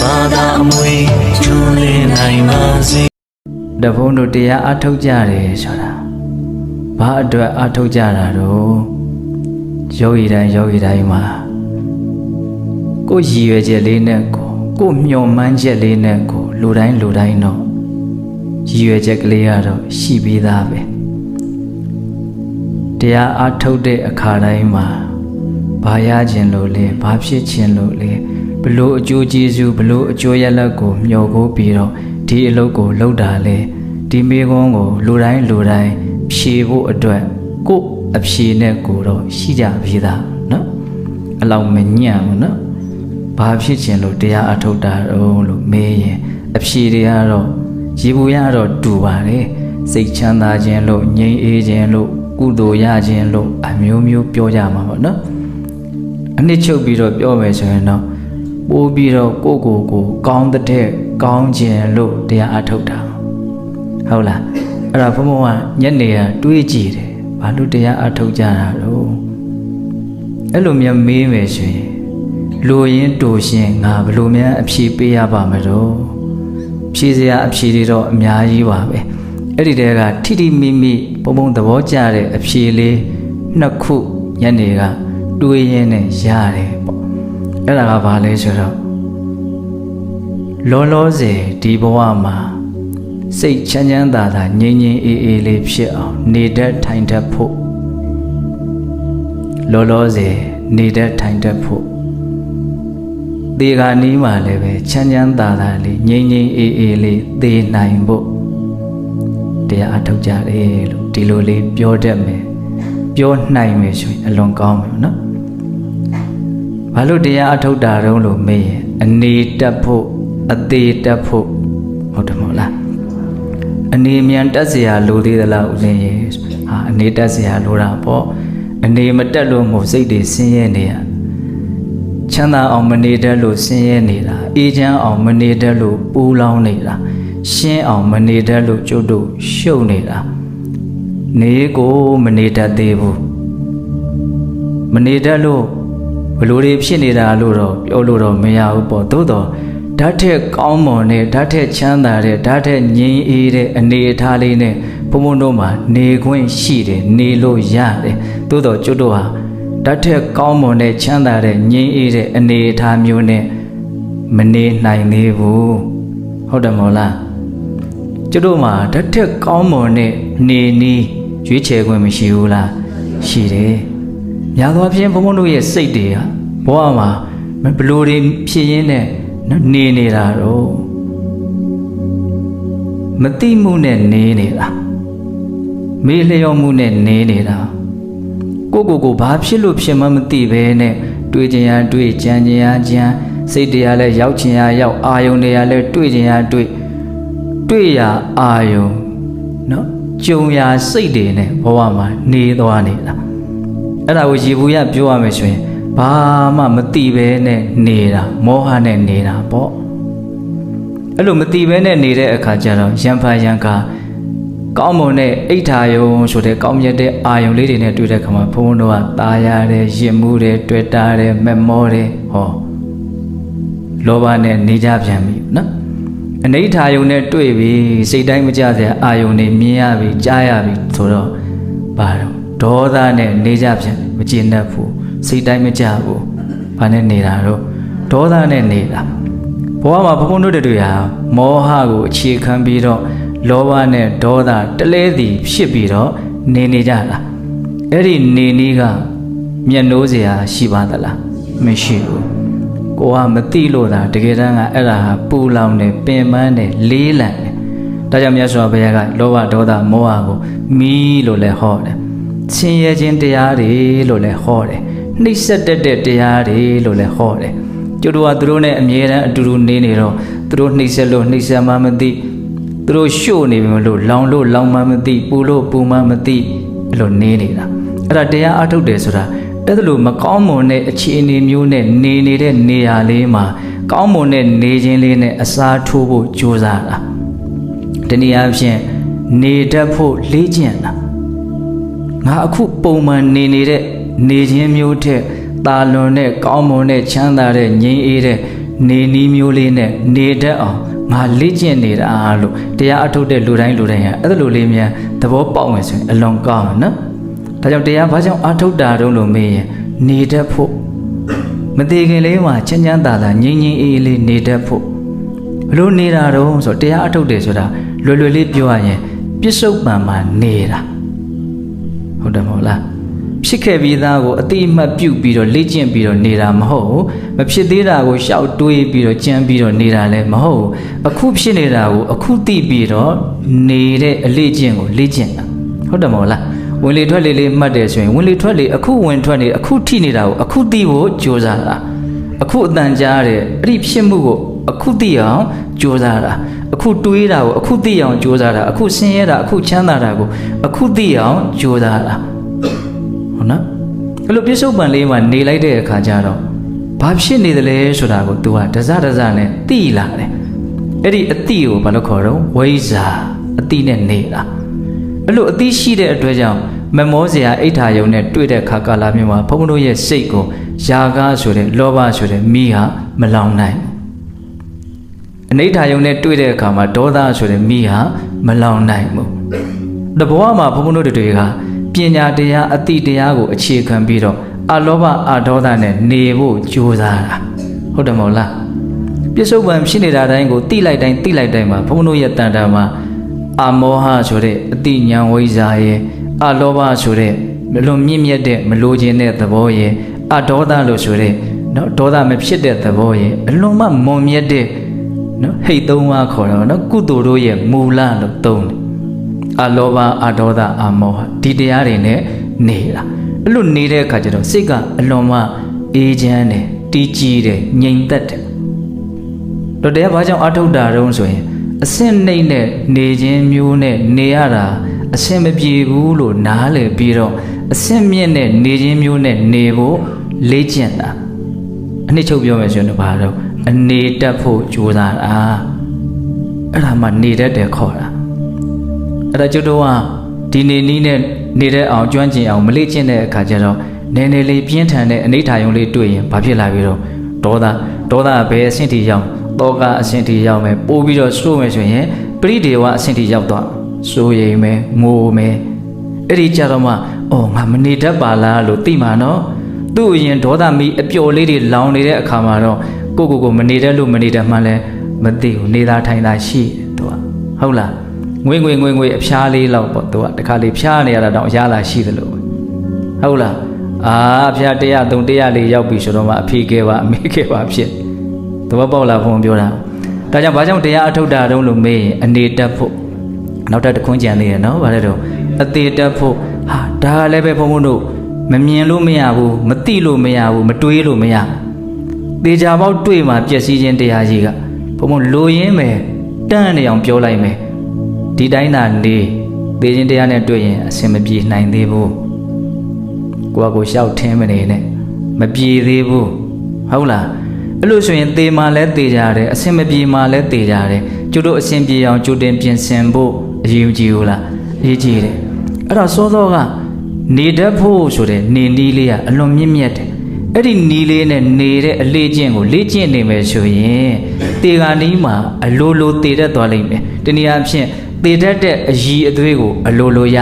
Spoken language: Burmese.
ဘာသာအမွေကျွန်းလင်းနိုင်ပါစေတဘုံတို့တရားအထုတ်ကြတယ်ဆိုတာဘာအတွက်အထုတ်ကြတာတော့ယောဂီတိုင်းယောဂီတိုင်းမှာကိုယ်ရည်ရွယ်ချက်လေးနဲ့ကိုကိုယ်မျှော်မှန်းချက်လေးနဲ့ကိုလူတိုင်းလူတိုင်းတော့ရည်ရွယ်ချက်ကလေးကတော့ရှိပြီးသားပဲတရားအထုတ်တဲ့အခါတိုင်းမှာဘာရခြင်းလို့လဲဘာဖြစ်ခြင်းလို့လဲ ဘလို့အကျိုးကျေးဇူးဘလို့အကျိုးရလတ်ကိုမျှော်ကိုပြီးတော့ဒီအလုပ်ကိုလုပ်တာလေဒီမိကုံးကိုလူတိုင်းလူတိုင်းဖြေဖို့အတွက်ကို့အဖြေနဲ့ကိုတော့ရှိကြပြီသားနော်အလောက်မညံ့ဘူးနော်ဘာဖြစ်ခြင်းလို့တရားအထုတ်တာတော့လို့မေးရင်အဖြေတွေကတော့ရေဘူးရတော့တူပါတယ်စိတ်ချမ်းသာခြင်းလို့ငြိမ်းအေးခြင်းလို့ကုသိုလ်ရခြင်းလို့အမျိုးမျိုးပြောကြမှာပေါ့နော်အနှစ်ချုပ်ပြီးတော့ပြောမယ်ဆိုရင်တော့ ပိုးပြီးတော့ကိုယ့်ကိုယ်ကိုကောင်းတဲ့ကောင်းခြင်းလို့တရားအထုတ်တာဟုတ်လားအဲ့ဒါဘုံဘုံကညနေကတွေးကြည့်တယ်ဘာလို့တရားအထုတ်ကြတာတော့အဲ့လိုများမေးမယ်ဆိုရင်လူရင်းတူရှင်ငါဘလို့များအဖြေပေးရပါမလို့ဖြေစရာအဖြေတွေတော့အများကြီးပါပဲအဲ့ဒီတဲကထိထိမိမိပုံပုံသဘောကျတဲ့အဖြေလေးနှစ်ခုညနေကတွေးရင်းနဲ့ရတယ်ပေါ့ အဲ့ဒါကဘာလဲဆိုတော့လောလောဆယ်ဒီဘဝမှာစိတ်ချမ်းချမ်းသာသာငြိမ်ငြိမ်အေးအေးလေးဖြစ်အောင်နေတတ်ထိုင်တတ်ဖို့လောလောဆယ်နေတတ်ထိုင်တတ်ဖို့ဒီကနီးမှာလည်းပဲချမ်းချမ်းသာသာလေးငြိမ်ငြိမ်အေးအေးလေးသေနိုင်ဖို့တရားအထုတ်ကြတယ်လို့ဒီလိုလေးပြောတတ်မယ်ပြောနိုင်မယ်ဆိုရင်အလွန်ကောင်းမယ်နော် ဘာလို့တရားအထုတ်တာတုံးလို့မေးရင်အနေတက်ဖို့အသေးတက်ဖို့ဟုတ်တယ်မဟုတ်လားအနေမြန်တက်เสียလိုသေးသလားဦးလင်းရေဟာအနေတက်เสียလိုတာပေါ့အနေမတက်လို့မို့စိတ်တွေဆင်းရဲနေရချမ်းသာအောင်မနေတတ်လို့ဆင်းရဲနေတာအေးချမ်းအောင်မနေတတ်လို့ပူလောင်နေတာရှင်းအောင်မနေတတ်လို့ကျုပ်တို့ရှုပ်နေတာ နေကိုမနေတတ်သေးဘူးမနေတတ်လို့ ဘလို့တွေဖြစ်နေတာလို့တော့ပြောလို့တော့မရဘူးပေါ့သို့တော့ဓာတ်ထက်ကောင်းမွန်တဲ့ဓာတ်ထက်ချမ်းသာတဲ့ဓာတ်ထက်ငြိမ်းအေးတဲ့အနေအထားလေးနဲ့ဘုံဘုံတို့မှာနေခွင့်ရှိတယ်နေလို့ရတယ်သို့တော့ကျွတ်တို့ဟာဓာတ်ထက်ကောင်းမွန်တဲ့ချမ်းသာတဲ့ငြိမ်းအေးတဲ့အနေအထားမျိုးနဲ့မနေနိုင်သေးဘူးဟုတ်တယ်မဟုတ်လားကျွတ်တို့မှာဓာတ်ထက်ကောင်းမွန်တဲ့နေနီးရွေးချယ်ခွင့်မရှိဘူးလားရှိတယ်။ များသောအားဖြင့်ဘုံဘုံတို့ရဲ့စိတ်တွေကဘဝမှာဘလို့တွေဖြစ်ရင်းနဲ့နော်နေနေတာတော့မတိမှုနဲ့နေနေတာမေးလျော့မှုနဲ့နေနေတာကိုကိုကိုဘာဖြစ်လို့ဖြစ်မှမသိပဲနဲ့တွေးကြင်ရတွေးကြံကြင်ရကြံစိတ်တရားလဲရောက်ချင်ရရောက်အာယုန်တွေကလဲတွေးကြင်ရတွေး တွေ့ရအာယုံเนาะကြုံရစိတ်တွေနဲ့ဘဝမှာနေသွားနေတာ အဲ့ဒါကိုရေဘူးရပြောရမယ်ဆိုရင်ဘာမှမတိပဲနဲ့နေတာမောဟနဲ့နေတာပေါ့အဲ့လိုမတိပဲနဲ့နေတဲ့အခါကျတော့ရံဖာရံကာကောင်းမွန်တဲ့အိဋ္ဌာယုံဆိုတဲ့ကောင်းမြတ်တဲ့အာယုံလေးတွေနဲ့တွေ့တဲ့အခါမှာဘုန်းဘုန်းတို့ကตาရတဲ့ရင်မှုတဲ့တွေ့တာတဲ့မမောတဲ့ဟောလောဘနဲ့နေကြပြန်ပြီနော်အနိဋ္ဌာယုံနဲ့တွေ့ပြီစိတ်တိုင်းမကြစရာအာယုံနဲ့မြင်ရပြီကြားရပြီဆိုတော့ဘာတော့ ဒေါသနဲ့နေကြပြန်မကျေနပ်ဘူးစိတ်တိုင်းမကြဘူးဘာနဲ့နေတာတော့ဒေါသနဲ့နေတာဘဝမှာဘုံဘုံတို့တွေဟာမောဟကိုအခြေခံပြီးတော့လောဘနဲ့ဒေါသတလဲသည်ဖြစ်ပြီးတော့နေနေကြတာအဲ့ဒီနေနည်းကမျက်နှိုးစရာရှိပါသလားမရှိဘူးကိုကမသိလို့သာတကယ်တမ်းကအဲ့ဒါဟာပူလောင်တယ်ပင်ပန်းတယ်လေးလံတယ်ဒါကြောင့်မြတ်စွာဘုရားကလောဘဒေါသမောဟကိုမီးလို့လည်းဟောတယ် ဆင်းရဲခြင်းတရားတွေလို့လည်းဟောတယ်နှိပ်စက်တတ်တဲ့တရားတွေလို့လည်းဟောတယ်ကျတို့ကသူတို့နဲ့အမြဲတမ်းအတူတူနေနေတော့သူတို့နှိပ်စက်လို့နှိပ်စက်မှမသိသူတို့ရှို့နေပြီမလို့လောင်လို့လောင်မှမသိပူလို့ပူမှမသိအဲ့လိုနေနေတာအဲ့ဒါတရားအထုတ်တယ်ဆိုတာအဲ့ဒါလိုမကောင်းမွန်တဲ့အခြေအနေမျိုးနဲ့နေနေတဲ့နေရာလေးမှာကောင်းမွန်တဲ့နေခြင်းလေးနဲ့အစားထိုးဖို့ကြိုးစားတာတနည်းအားဖြင့်နေတတ်ဖို့လေ့ကျင့်တာ ငါအခုပုံမှန်နေနေတဲ့နေခြင်းမျိုးထက်တာလွန်တဲ့ကောင်းမွန်တဲ့ချမ်းသာတဲ့ငြိမ်းအေးတဲ့နေနီးမျိုးလေးနဲ့နေတတ်အောင်ငါလေ့ကျင့်နေတာလို့တရားအထုတ်တဲ့လူတိုင်းလူတိုင်းဟာအဲ့လိုလေးမြန်သဘောပေါက်ဝင်ဆိုရင်အလွန်ကောင်းတယ်နော်ဒါကြောင့်တရားဘာကြောင့်အထုတ်တာတုံးလို့မေးရင်နေတတ်ဖို့မသေးခင်လေးမှာချမ်းချမ်းသာသာငြိမ်ငြိမ်အေးအေးလေးနေတတ်ဖို့ဘလို့နေတာတုံးဆိုတရားအထုတ်တယ်ဆိုတာလွယ်လွယ်လေးပြောရရင်ပြစ္ဆုတ်ပံမှာနေတာ ဟုတ်တယ်မဟုတ်လားဖြစ်ခဲ့ပြီးသားကိုအတိအမှတ်ပြုတ်ပြီးတော့လေ့ကျင့်ပြီးတော့နေတာမဟုတ်ဘူးမဖြစ်သေးတာကိုရှောက်တွေးပြီးတော့ကြံပြီးတော့နေတာလည်းမဟုတ်ဘူးအခုဖြစ်နေတာကိုအခုသိပြီးတော့နေတဲ့အလေ့ကျင့်ကိုလေ့ကျင့်တာဟုတ်တယ်မဟုတ်လားဝင်လေထွက်လေလေးမှတ်တယ်ဆိုရင်ဝင်လေထွက်လေအခုဝင်ထွက်နေအခုထိနေတာကိုအခုသိဖို့ကြိုးစားတာအခုအတန်ကြားတဲ့အဲ့ဒီဖြစ်မှုကို အခုသိအောင်ကြိုးစားတာအခုတွေးတာကိုအခုသိအောင်ကြိုးစားတာအခုဆင်းရဲတာအခုချမ်းသာတာကိုအခုသိအောင်ကြိုးစားတာဟုတ်နော်အဲ့လိုပြစ္ဆုတ်ပံလေးမှာနေလိုက်တဲ့အခါကျတော့ဘာဖြစ်နေသလဲဆိုတာကို तू ကဒဇဒဇနဲ့သိလာတယ်အဲ့ဒီအတိကိုဘာလို့ခေါ်တော့ဝိဇာအတိနဲ့နေတာအဲ့လိုအတိရှိတဲ့အတွက်ကြောင့်မမောစရာအိဋ္ဌာယုံနဲ့တွေ့တဲ့ခါကာလမျိုးမှာဘုန်းဘုန်းတို့ရဲ့စိတ်ကိုຢာကားဆိုတဲ့လောဘဆိုတဲ့မိဟာမလောင်နိုင်ဘူး အနိဋ္ဌာယုံနဲ့တွေ့တဲ့အခါမှာဒေါသဆိုတဲ့မိဟာမလောင်နိုင်ဘူးတဘောမှာဘုန်းဘုန်းတို့တွေကပညာတရားအတိတရားကိုအခြေခံပြီးတော့အလောဘအဒေါသနဲ့နေဖို့ကြိုးစားတာဟုတ်တယ်မဟုတ်လားပြစ္ဆုတ်ပံဖြစ်နေတာတိုင်းကိုတိလိုက်တိုင်းတိလိုက်တိုင်းမှာဘုန်းဘုန်းတို့ရဲ့တန်တာမှာအမောဟဆိုတဲ့အတိညာဝိဇ္ဇာရဲ့အလောဘဆိုတဲ့မလွန်မြင့်မြတ်တဲ့မလိုချင်တဲ့သဘောရဲ့အဒေါသလို့ဆိုတဲ့နော်ဒေါသမဖြစ်တဲ့သဘောရဲ့အလွန်မှမွန်မြတ်တဲ့ နော်ဟိတ်သုံးပါးခေါ်တယ်နော်ကုသိုလ်တို့ရဲ့မူလလို့သုံးတယ်အလောဘအဒေါသအမောဟဒီတရားတွေနဲ့နေတာအဲ့လိုနေတဲ့အခါကျတော့စိတ်ကအလွန်မှအေးချမ်းတယ်တီးကြည်တယ်ငြိမ်သက်တယ်တော့တရားဘာကြောင့်အထုတ်တာတုံးဆိုရင်အစင့်နှိမ့်နဲ့နေခြင်းမျိုးနဲ့နေရတာအစင့်မပြေဘူးလို့နားလည်ပြီးတော့အစင့်မြင့်နဲ့နေခြင်းမျိုးနဲ့နေဖို့လေ့ကျင့်တာအနှစ်ချုပ်ပြောမယ်ဆိုရင်တော့ဘာတော့ အနေတက်ဖို့ကြိုးစားတာအဲ့ဒါမှနေတတ်တယ်ခေါ်တာအဲ့ဒါကျွတ်တော့ကဒီနေနီးနဲ့နေတဲ့အောင်ကျွမ်းကျင်အောင်မလေ့ကျင့်တဲ့အခါကျတော့နည်းနည်းလေးပြင်းထန်တဲ့အနိဋ္ဌာယုံလေးတွေ့ရင်ဘာဖြစ်လာပြီးတော့ဒေါသဒေါသဘယ်အဆင့်ထိရောက်တောကအဆင့်ထိရောက်မယ်ပို့ပြီးတော့စိုးမယ်ဆိုရင်ပရိဒေဝအဆင့်ထိရောက်သွားစိုးရိမ်မယ်ငိုမယ်အဲ့ဒီကြတော့မှအော်ငါမနေတတ်ပါလားလို့သိမှာနော်သူ့အရင်ဒေါသမီးအပျော်လေးတွေလောင်နေတဲ့အခါမှာတော့ ကိုကိုကိုမနေတတ်လို့မနေတတ်မှလည်းမသိဘူးနေသာထိုင်သာရှိတယ်သူကဟုတ်လားငွေငွေငွေငွေအဖျားလေးလောက်ပေါ့သူကတခါလေးဖျားနေရတာတော့အရလာရှိသလိုပဲဟုတ်လားအာအဖျား100 3 100လေးရောက်ပြီဆိုတော့မှအဖေကဲပါအမေကဲပါဖြစ်သဘောပေါက်လားဘုံပြောတာဒါကြောင့်ဘာကြောင့်တရားအထုတ်တာတုံးလို့မေးရင်အနေတက်ဖို့နောက်ထပ်တစ်ခွန်းကြံသေးရနော်ဗါလဲတော့အသေးတက်ဖို့ဟာဒါကလည်းပဲဘုံဘုံတို့မမြင်လို့မရဘူးမသိလို့မရဘူးမတွေးလို့မရ သေချာပေါက်တွေ့မှပျက်စီးခြင်းတရားကြီးကဘုံဘုံလိုရင်းမယ်တန်းနေအောင်ပြောလိုက်မယ်ဒီတိုင်းသာနေသေခြင်းတရားနဲ့တွေ့ရင်အစင်မပြေနိုင်သေးဘူးကိုကကိုရှောက်ထင်းမနေနဲ့မပြေသေးဘူးဟုတ်လားအဲ့လိုဆိုရင်သေမှလည်းသေကြတယ်အစင်မပြေမှလည်းသေကြတယ်ကျတို့အစင်ပြေအောင်ကြိုတင်ပြင်ဆင်ဖို့အရေးကြီးဘူးလားအရေးကြီးတယ်အဲ့တော့စောစောကနေတတ်ဖို့ဆိုတဲ့နေနီးလေးကအလွန်မြင့်မြတ်တယ် အဲ့ဒီနီးလေးနဲ့နေတဲ့အလေးကျင့်ကိုလေ့ကျင့်နေမယ်ဆိုရင်တေဂာနီးမှာအလိုလိုတည်တတ်သွားလိမ့်မယ်တနည်းအားဖြင့်တည်တတ်တဲ့အည်အသွေးကိုအလိုလိုရ